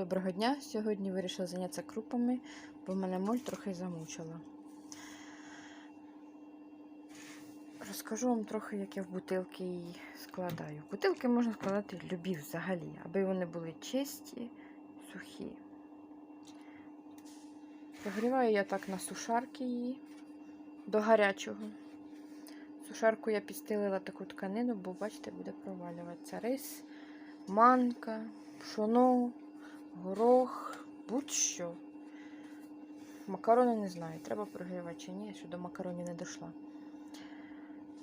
доброго дня. Сьогодні вирішила зайнятися крупами, бо мене моль трохи замучила. Розкажу вам трохи, як я в бутилки її складаю. Бутилки можна складати любі взагалі, аби вони були чисті, сухі. Прогріваю я так на сушарки її до гарячого. Сушарку я підстелила таку тканину, бо, бачите, буде провалюватися рис, манка, пшоно, горох, будь-що. Макарони не знаю, треба прогрівати чи ні, я ще до макаронів не дійшла.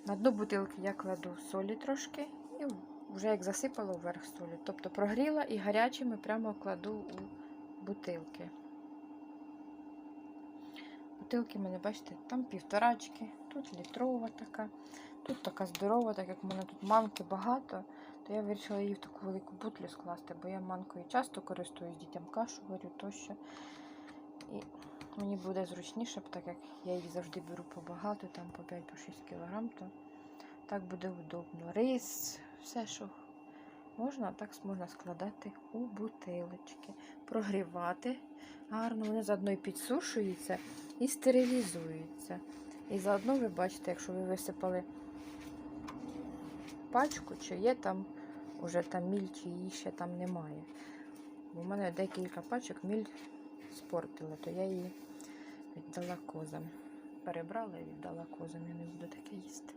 На дно бутилки я кладу солі трошки і вже як засипала вверх солі. Тобто прогріла і гарячими прямо кладу у бутилки. Бутилки в мене, бачите, там півторачки, тут літрова така, тут така здорова, так як в мене тут манки багато, то я вирішила її в таку велику бутлю скласти, бо я манкою часто користуюсь, дітям кашу варю тощо. І мені буде зручніше, так як я їх завжди беру побагато, там по 5-6 кг, то так буде удобно. Рис, все, що можна, так можна складати у бутилочки, прогрівати гарно, вони заодно і підсушуються і стерилізуються. І заодно ви бачите, якщо ви висипали пачку, чи є там уже там міль, чи її ще там немає. У мене декілька пачок міль спортила, то я її віддала козам. Перебрала і віддала козам, я не буду таке їсти.